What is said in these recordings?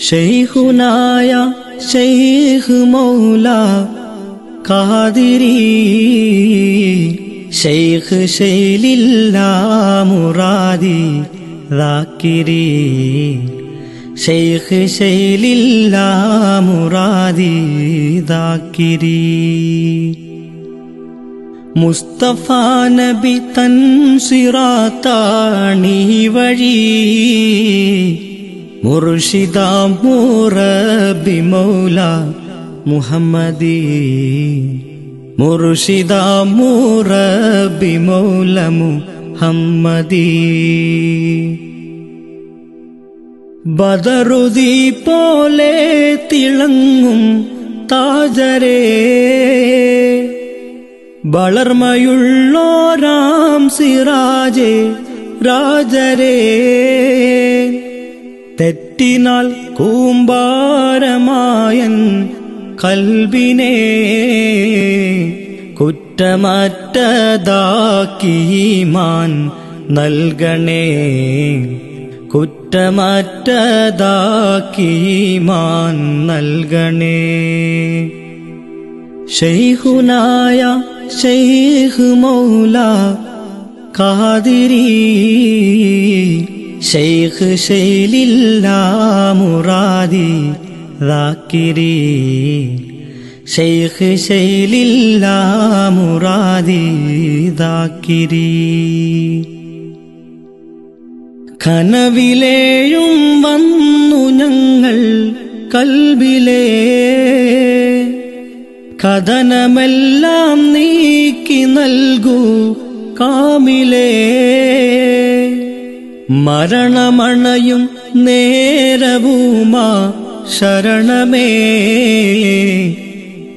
ഷെയ്ഖുനായ ഷെയ്ഖ് മൗല കാതിരി ഷെയ്ഖ് ശൈലില്ല മുറാദി റാക്കിരി ഷെയ്ഖ് ശൈലില്ല മുറാദി ദാക്കിരി. മുസ്തഫ നബി തൻ സിറാത്താണി വഴി. മുർഷിദാം മുറബി മൗല മുഹമ്മദി. മുർഷിദ മുറബി മൗല മുഹമ്മദി. ബദറുദി പോലെ തിളങ്ങും താജരേ. വളർമയുള്ളോരാം സിറാജേ രാജരേ. തെറ്റിനാൽ കൂമ്പാരമായൻ കൽബിനെ കുറ്റമറ്റതാക്കിമാൻ നൽകണേ. കുറ്റമറ്റതാക്കിമാൻ നൽകണേ. ഷെയ്ഹുനായ ഷെയ്ഖ് മൗല കാതിരി ഷെയ്ഖ് ശൈലില്ല മുറാദി റാക്കിരി ഷെയ്ഖ് ശൈലില്ല മുറാദി ദാക്കിരി കനവിലേയും വന്നു ഞങ്ങൾ കൽവിലേ കഥനമെല്ലാം നീക്കി നൽകൂ കാമിലേ. മരണമണയും നേരവുമാ ശരണമേ.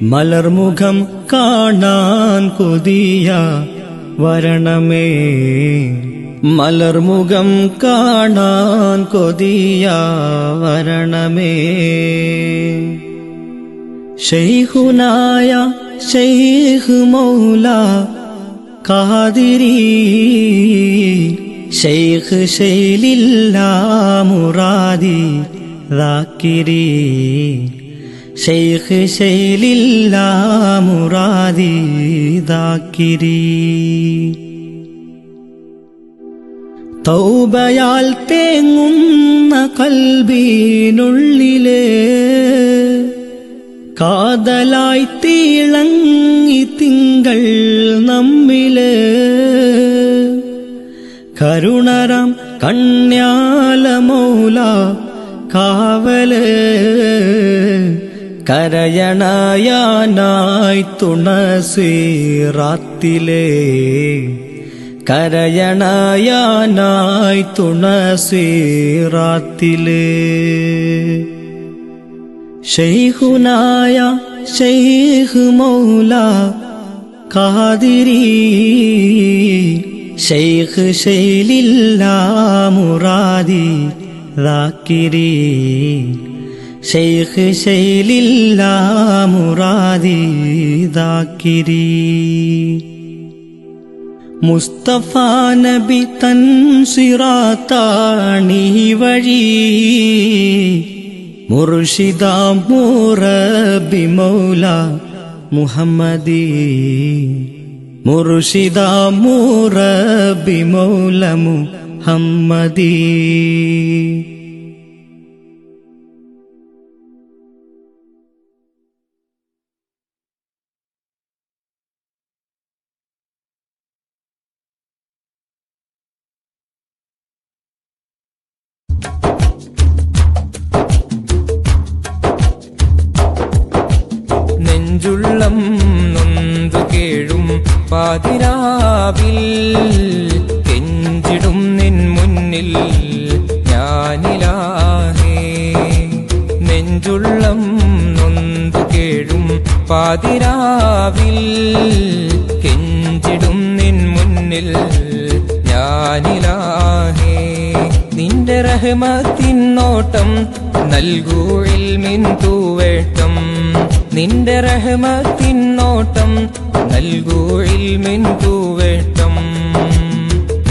മലർമുഖം കാണാൻ കൊതിയ വരണമേ. മലർമുഖം കാണാൻ കൊതിയ വരണമേ. ഷെയ്ഖുനായ ഷെയ്ഖ് മൗല കാതിരി ഷെയ്ഖ് ശൈലില്ല മുറാദി റാക്കിരി ഷെയ്ഖ് ശൈലില്ല മുറാദി ദാക്കിരി തൗബയാൽ തേങ്ങുന്ന കൽബീനുള്ളിലെ കാതലായി തീളങ്ങി തിങ്കൾ നമ്മിൽ കരുണരം കണ്യാലമൂല കാവൽ കരയണയാനായി തുണസീറാത്തിലേ കരയണയാനായി തുണസീറാത്തിലേ ഷെയ്ഖുനായ ഷെയ്ഖ് മൗല കാതിരി ഷെയ്ഖ് ശൈലില്ല മുറാദി റാക്കിരി ഷെയ്ഖ് ശൈലില്ല മുറാദി ദാക്കിരി. മുസ്തഫ നബി തൻ സിറാത്താണി വഴി. മുർഷിദ മുറബി മൗല മുഹമ്മദി. മുർഷിദാം മുറബി മൗലമു മുഹമ്മദി. പാതിരാവിൽ കെഞ്ചിടും നിൻ മുന്നിൽ ഞാനിലാഹേ നിന്റെ റഹ്മത്തിനോട്ടം നൽകൂഴിൽ മിൻ തൂവേട്ടം. നിന്റെ റഹ്മത്തിനോട്ടം നൽകൂഴിൽ മിൻ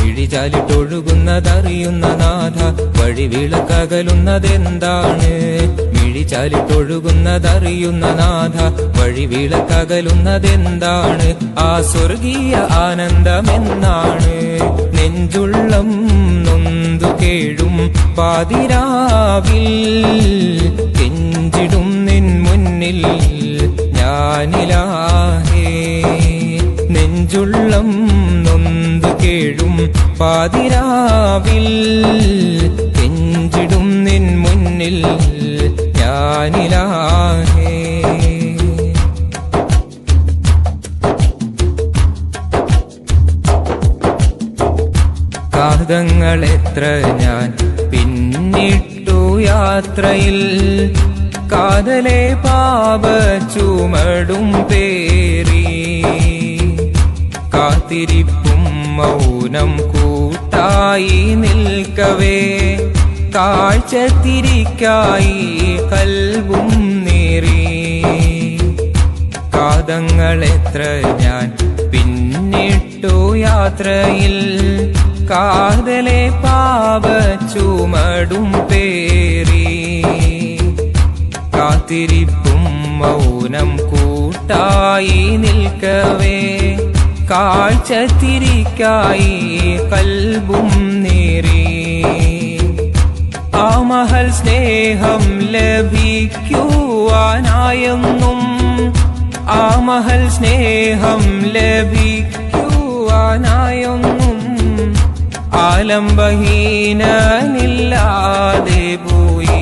ഇഴിചാലിട്ടൊഴുകുന്നതറിയുന്ന നാഥ വഴി നാഥ വഴി ചാലി തൊഴുകുന്നതറിയുന്ന നാഥ വഴി വിളക്കകലുന്നതെന്താണ് ആ സ്വർഗീയ ആനന്ദമെന്നാണ്. നെഞ്ചുള്ളം നൊന്തു കേഴും പാതിരാവിൽ കെഞ്ചിടും നിൻ മുന്നിൽ ഞാനിലാഹേ നെഞ്ചുള്ളം നൊന്തു കേഴും പാതിരാവിൽ കെഞ്ചിടും നിൻ മുന്നിൽ കാതങ്ങൾ എത്ര ഞാൻ പിന്നിട്ടു യാത്രയിൽ. കാതലെ പാപ ചുമടും പേറി. കാത്തിരിപ്പും മൗനം കൂട്ടായി നിൽക്കവേ. കാഴ്ച തിരിക്കായി കൽബും നേറി. കാതങ്ങൾ എത്ര ഞാൻ പിന്നിട്ടു യാത്രയിൽ. കാതലെ പാപ ചുമടും പേറി. കാത്തിരിപ്പും മൗനം കൂട്ടായി നിൽക്കവേ. കാഴ്ച തിരിക്കായി കൽബും നേറി. ആ സ്നേഹം ലഭിക്കുവാനായെന്നും ആ സ്നേഹം ലഭിക്കുവാനായെന്നും ആലംബഹീനനില്ലാതെ പോയി.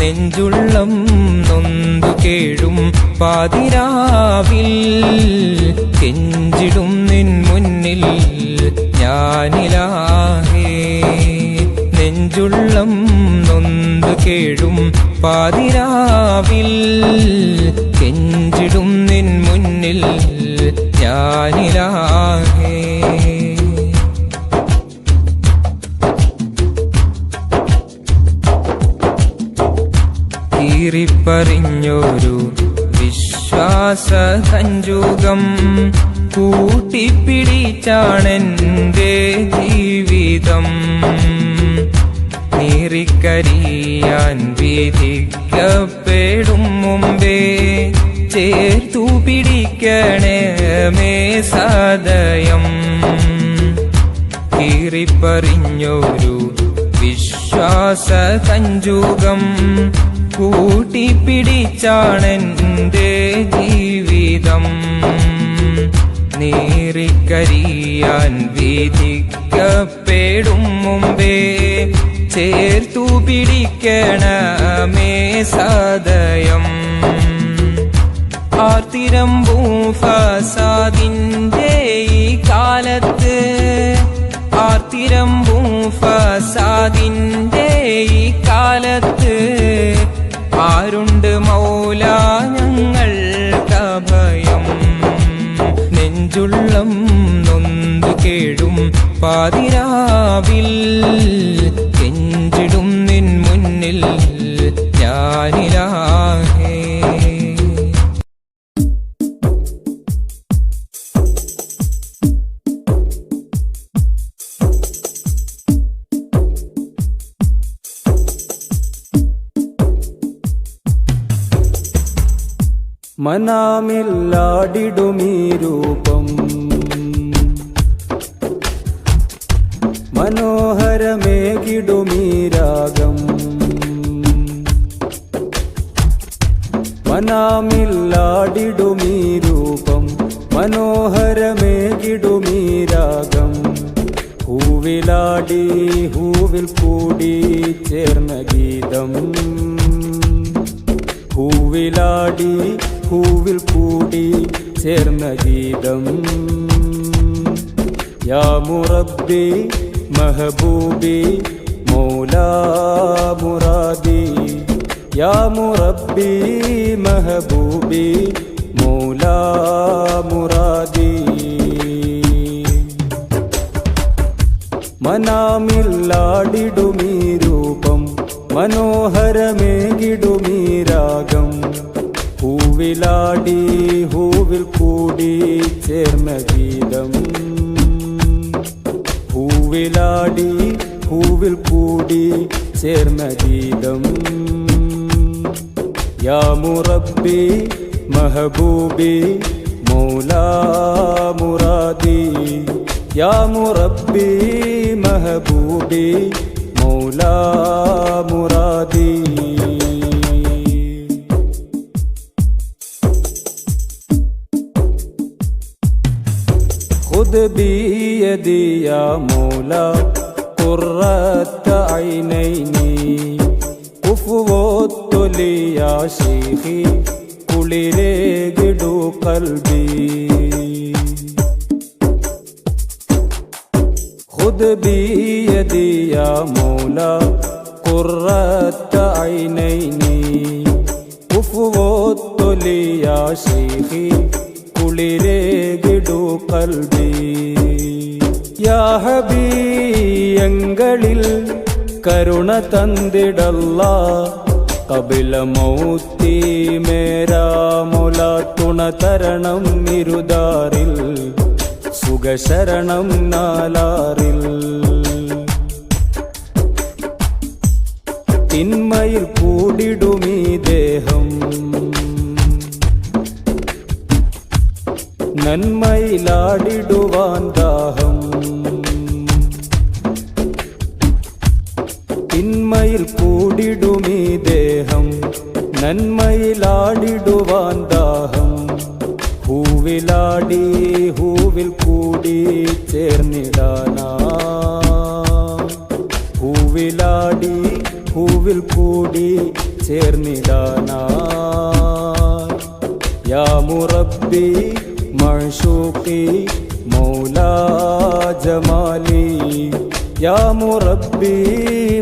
നെഞ്ചുള്ളം നൊന്തു കേഴും പാതിരാവിൽ കെഞ്ചിടും നിൻ മുന്നിൽ ഞാനിലാഹേ നെഞ്ചുള്ളം നൊന്തു കേഴും പാതിരാവിൽ. കെഞ്ചിടും നിൻ മുന്നിൽ ഞാനിലാകെ. കീറിപ്പറിഞ്ഞൊരു വിശ്വാസ സഞ്ചുകം കൂട്ടിപ്പിടിച്ചാണെന്റെ ജീവിതം. നീറിക്കരിയാൻ വിധിക്കപ്പെടും മുമ്പേ ചേർത്തു പിടിക്കണമേ സദയം. കീറിപ്പറിഞ്ഞൊരു വിശ്വാസ കഞ്ചുകം കൂട്ടിപ്പിടിച്ചാണെന്റെ ജീവിതം. നീറിക്കരിയാൻ വിധിക്കപ്പെടും മുമ്പേ. ചേർത്തു പിടിക്കണമേ സദയം. ആർത്തിരമ്പും ഫസാദിന്റെ ഈ കാലത്ത്. ആർത്തിരം ഫസാദിന്റെ ഈ കാലത്ത്. ആരുണ്ട് മൗല ഞങ്ങൾ നെഞ്ചുള്ളം നൊന്തു കേഴും പാതിരാവിൽ കെഞ്ചിടും നിൻ മുന്നിൽ ഞാനിലാഹേ മനാമില്ലാടിടുമീ രൂപം മനോഹരമേകിടുമീ രാഗം മനാമില്ലാടിടുമീ രൂപം മനോഹരമേകിടുമീ രാഗം ഹൂവിലാടി ഹൂവിൽ കൂടി ചേർന്ന ഗീതം. പൂവിലാടി പൂവിൽ കൂടി ചേർന്ന ഗീതം. യാ മുറബി മഹബൂബി മൗലാ മുറാദി. യാ മുറബി മഹബൂബി മുറാദി. മനാമില്ലാടിടുമീ രൂപം മനോഹരമേകിടുമീ രാഗം. പൂവിലാടി ഹൂവിൽ കൂടി ചേർന്ന ഗീതം. പൂവിലാടി ഹൂവിൽ കൂടി ചേർന്ന ഗീതം. യാമുറബി മഹബൂബി മൗലാമുറാദി യാമുറബി മഹബൂബി മൗലാ দুধ দিয়ে দিয়া মৌলা قرة عينيني قف وطلي يا شيخي قل رجل قلبي خذ بيدي يا مولا قرة عينيني قف وطلي يا شيخي കുളിരേകിടു കൽബി. യാ ഹബീ എങ്ങളിൽ കരുണ തന്നിടല്ല. കപില മൗത്തി മേരാമുല തുണ തരണം ഇരുതാറിൽ. സുഖശരണം നാലാറിൽ. തിന്മയിൽ കൂടിടുമീ ദേഹം. നന്മയിലാടിടുവാൻ ദാഹം തിന്മയിൽ കൂടിടുമീ ദേഹം നന്മയിലാടിടുവാൻ ദാഹം ഹൂവിലാടി ഹൂവിൽ കൂടി ചേർന്നിടാനാ ഹൂവിലാടി ഹൂവിൽ കൂടി ചേർന്നിടാനാ യാ മുറബി മുറബി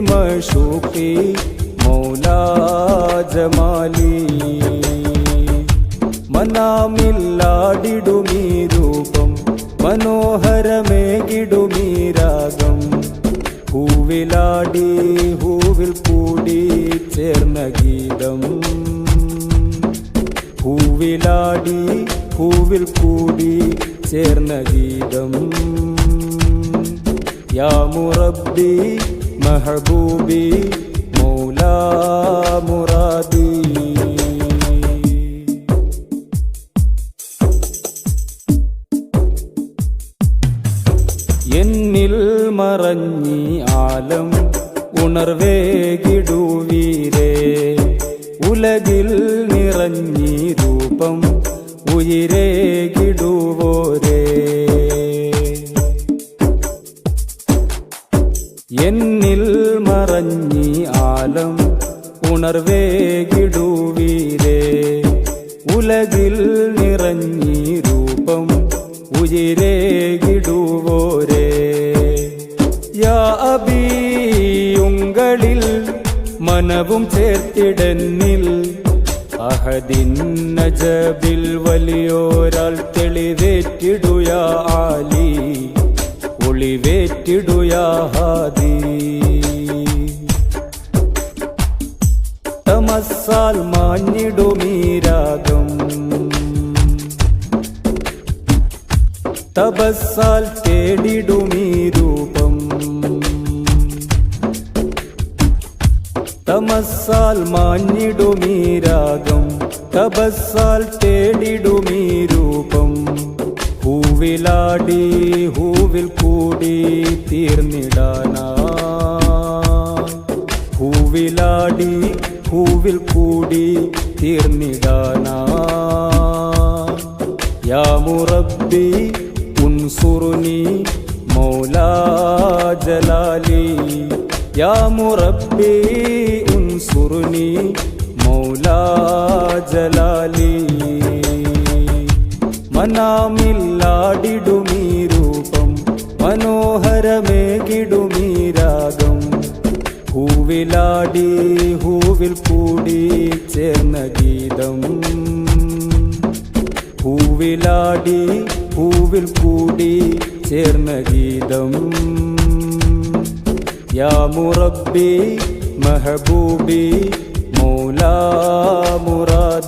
مشوقی مولا ജമാലി മനാമില്ലാടിടുമീ രൂപം മനോഹരമേകിടുമീ രാഗം ഹൂവിലാടി ഹൂവിൽ കൂടി ചേർന്ന ഗീതം പൂവിലാടി ഹൂവിൽ കൂടി ചേർന്ന ഗീതം യാ മുറബി മഹബൂബി മൗലാ മുറാദി എന്നിൽ മറഞ്ഞി ആലം ഉണർവേകിടുവീരേ ഉലകിൽ നിറഞ്ഞി രൂപം ഉയരേകിടുവോരേ. എന്നിൽ മറഞ്ഞി ആലം ഉണർവേകിടുവീരേ ഉലകിൽ നിറഞ്ഞി രൂപം ഉയരേകിടുവോരേ. യാ അബിയുങ്കളിൽ മനവും ചേർത്തിടന്നിൽ അഹദിൻ നജബിൽ വലിയോരാൾ തെളിവേറ്റിടുയാ ആലി. ഒളിവേറ്റിടുയാ ഹാദി. തമസാൽ മാഞ്ഞിടുമീരാഗം തപസ്സാൽ തേടിടുമീരൂപം രൂപം. തമസ്സാൽ മാഞ്ഞിടുമീ തേടിടുമീരൂപം തപസ്സാൽ തേടിടുമീ രൂപം. ഹൂവിലാടി ഹൂവിൽ കൂടി തീർന്നിടാനാ. ഹൂവിലാടി ഹൂവിൽ കൂടി തീർന്നിടാനാ. യാ മുറബി ഉൻസുറുനി മൗലാ ജലാലി. യാ മുറബി ഉൻസുറുനി മൗലാ ജലാലി. മനാമില്ലാടിടുമീ രൂപം മനോഹരമേകിടുമീ രാഗം ഹൂവിലാടി ഹൂവിൽ കൂടി ചേർന്ന ഗീതം. ഹൂവിലാടി ഹൂവിൽ കൂടി ചേർന്ന ഗീതം. യാമുറബി മെഹബൂബി മൗലാ മുറാദി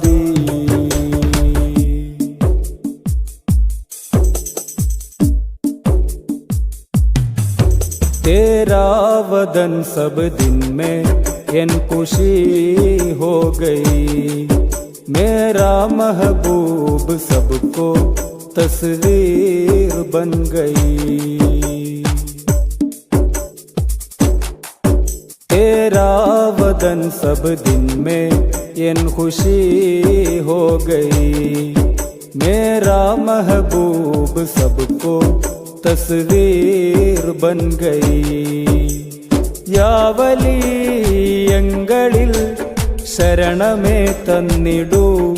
वदन सब दिन में एन खुशी हो गई। मेरा महबूब सबको तस्वीर बन गई। तेरा वदन सब दिन में इन खुशी हो गई। मेरा महबूब सबको തസ്വീർ ബൻ ഗൈ. യാവലീയങ്ങളിൽ ശരണമേ തന്നിടൂ.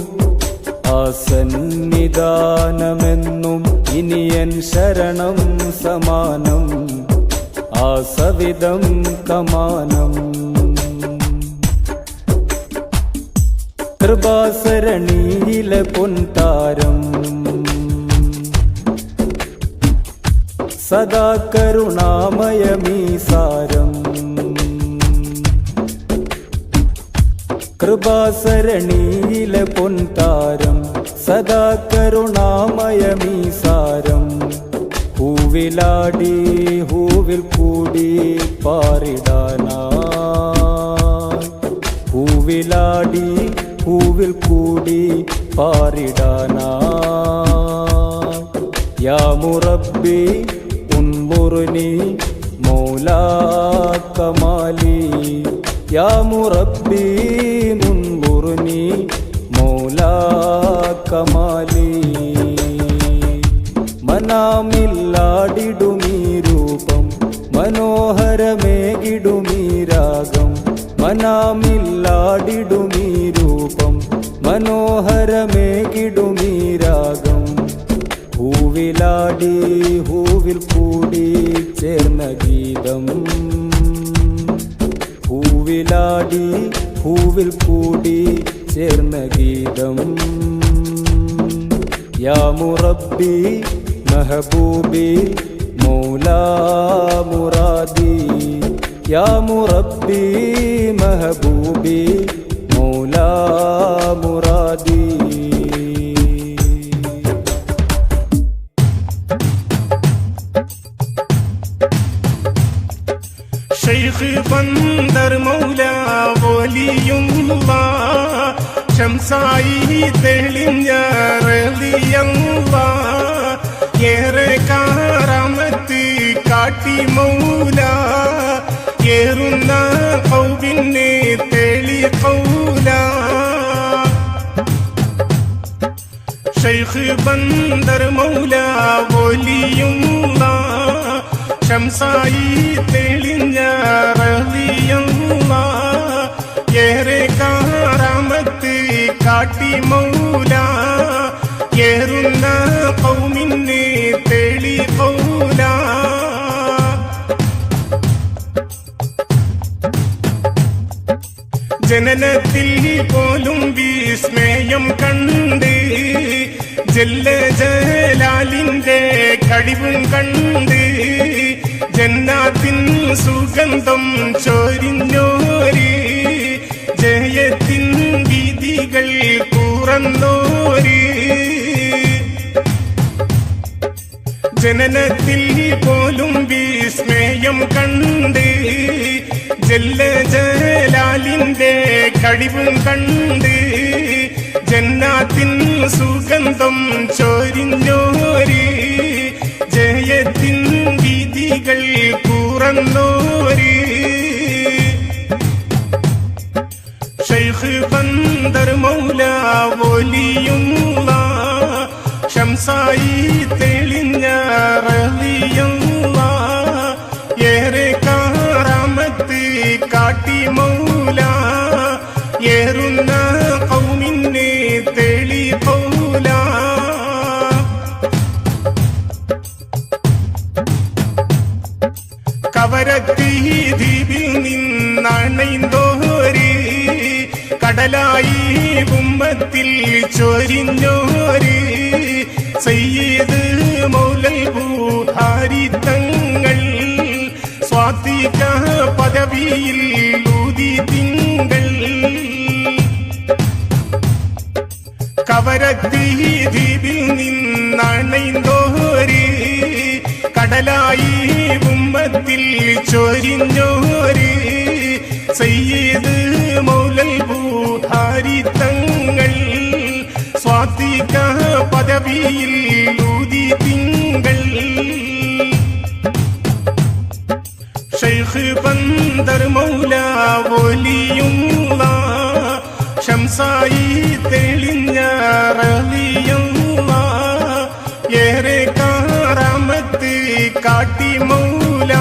ആസന്നിധാനമെന്നും ഇനിയൻ ശരണം സമാനം. ആസവിധം കമാനം. കൃപാസരണിയിലെ പൊൻതാരം. സദാ കരുണാമയമീസാരം കൃപാസരണിയിലെ പൊൻതാരം സദാ കരുണാമയമീസാരം പൂവിലാടി ഹൂവിൽ കൂടി പാറിടാന പൂവിലാടി ഹൂവിൽ കൂടി പാറിടാന യാ മൗലാ കമാലി. യാ മുറബ്ബി മുൻമുറിനി മൗലാ കമാലി. മനാമില്ലാടിടുമീ രൂപം മനോഹരമേകിടുമീ രാഗം മനാമില്ലാടിടുമീ രൂപം മനോഹരമേകിടുമീ രാഗം പൂവിലാടി ഹൂവിൽ കൂടി ചേർന്ന ഗീതം. പൂവിലാടി ഹൂവിൽ കൂടി ചേർന്ന ഗീതം. യാമുറബി മെഹബൂബി മൗലാമുറാദി യാമുറബി മെഹബൂബി മൗലാ മുറാദി ഷെയ്ഖ് ബന്ദർ മൗല വലിയുള്ള ശംസായി തെളിഞ്ഞ റളിയല്ല ഏറെ കാറാമത്ത് കാട്ടി മൗല. ഏറുന്ന കൗവിനെ തെളി കൗല. ഷെയ്ഖ് ബന്ദർ മൗല വലിയുള്ള ശംസായി തെളിഞ്ഞ ഏറെ കാറാമത്ത് കാട്ടി മൗല. ഏറുന്ന കൗമിനെ തെളി പൗല ജനനത്തിൽ പോലും വിസ്മയം കണ്ട് ജല്ല ജലാലിന്റെ കഴിവും കണ്ട് ജന്നാത്തിൻ സുഗന്ധം ചൊരിഞ്ഞോര്. ജയത്തിൻ വിധികൾ തുറന്നോര്. ജനനത്തിൽ പോലും വിസ്മയം കണ്ട് ജല്ല ജലാലിന്റെ കഴിവും കണ്ട് ജന്നാത്തിൻ സുഗന്ധം ചൊരിഞ്ഞോര്. തുറന്നോര് ഷെയ്ഖ് ബന്ദർ മൗല ഒലിയുള്ള ശംസായി തെളിഞ്ഞ റളിയല്ല ഏറെ കാറാമത്ത് കാട്ടി മൗല കവരത്തി ദ്വീപിൽ നിന്നണൈന്തോര്. കടലായി ഉമ്മത്തിൽ ചൊരിഞ്ഞോര്. സയ്യത് മൗലൽ ഭൂഹാരി തങ്ങൾ സ്വാത്തിക പദവിയിൽ ഊതി തിങ്കൾ. ഷെയ്ഖ് പന്തർ മൗല ഒലിയുള്ള ശംസായി തെളിഞ്ഞ റളിയുള്ള ഏറെ കാറാമത്ത് കാട്ടി മൗല.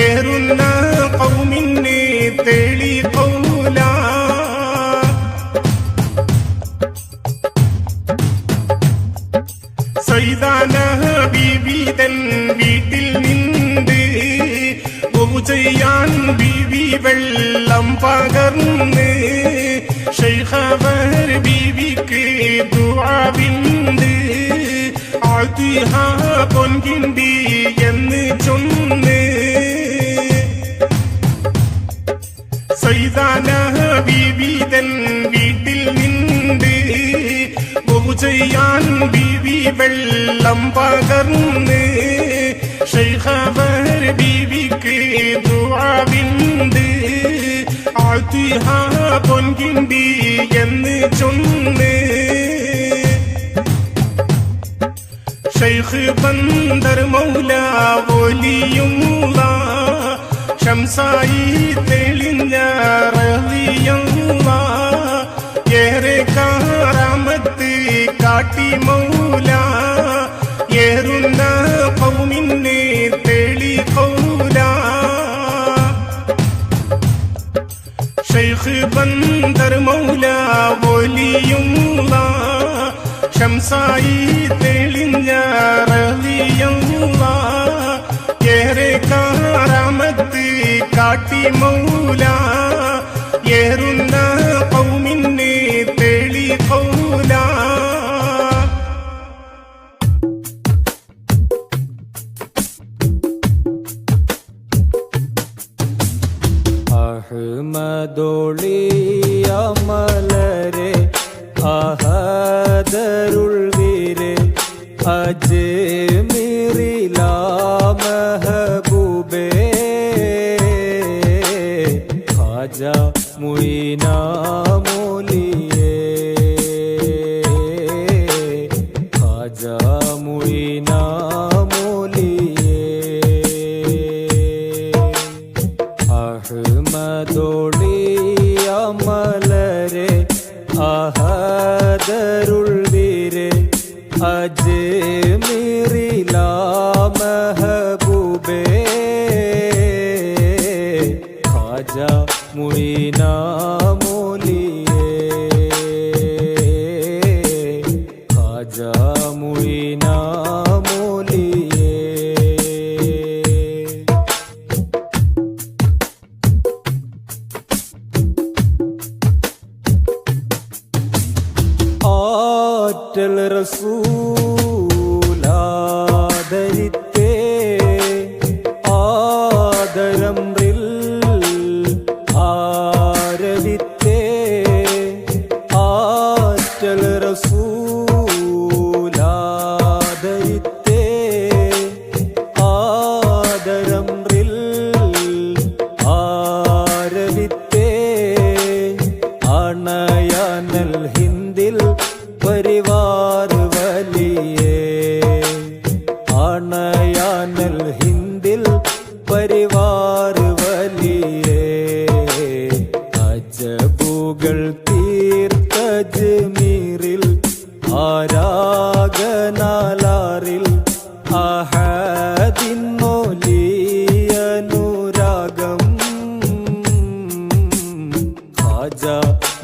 ഏറുന്ന പൗമിന്നെ തെളി പൗല സൈതാന ബീവിതൻ വീട്ടിൽ നിന്ന് പൂജയാൻ ബീവി വെള്ളം പകർന്ന് ദുആവിണ്ട് ആതിഹ പൊൻകിണ്ടി എന്ന് ചൊന്ന്. സൈതാന ബീവിതൻ വീട്ടിൽ നിന്ന് ചെയ്യാൻ ബീവി വെള്ളം പകർന്ന്. ഷെയ്ഖവർ ബീവിക്ക് ദുആവിണ്ട് ആതിഹ പൊൻകിണ്ടി എന്ന് ചൊന്ന്. ഷെയ്ഖ് ബന്ദർ മൗല ഒലിയുള്ള ഷംസായി തെളിഞ്ഞ റളിയുള്ള ഏറെ കാറാമത്ത് കാട്ടി മൗല. ഏറുന്ന പൗമിന്നെ തെളി പൗല. ഷെയ്ഖ് ബന്ദർ മൗല ഒലിയുള്ള ഷംസായി മൗല যাও না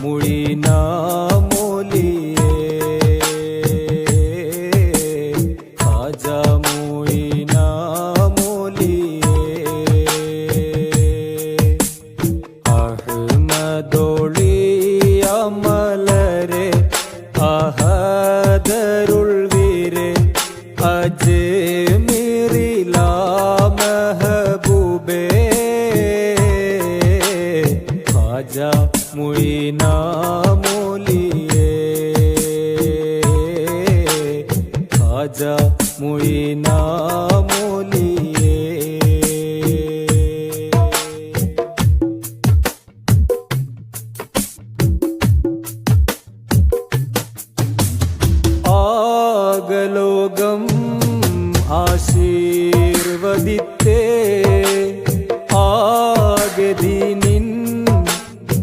மொழினா ಆಗದಿ ನಿನ್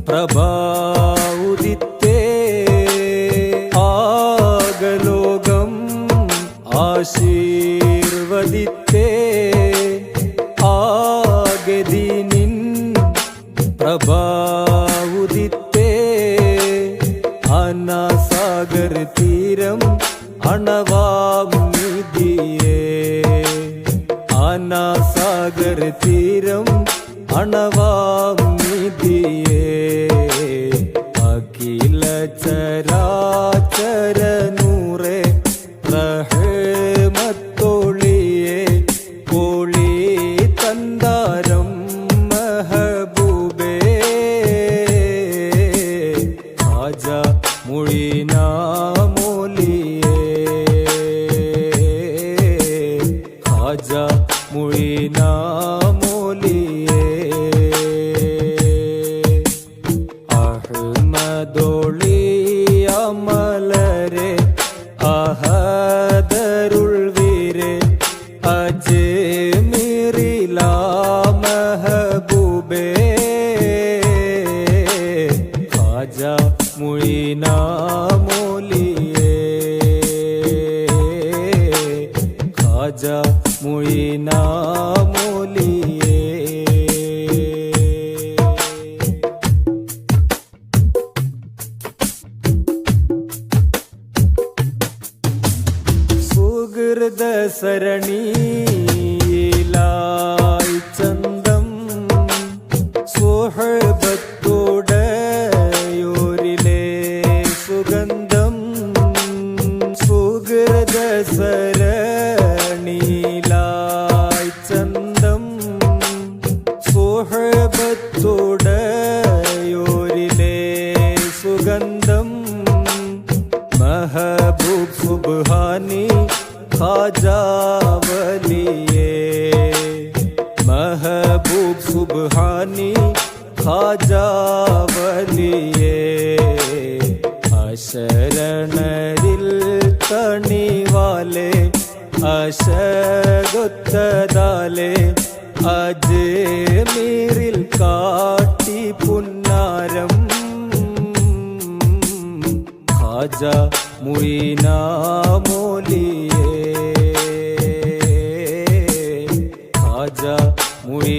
ಪ್ರಭಾ her. her. वे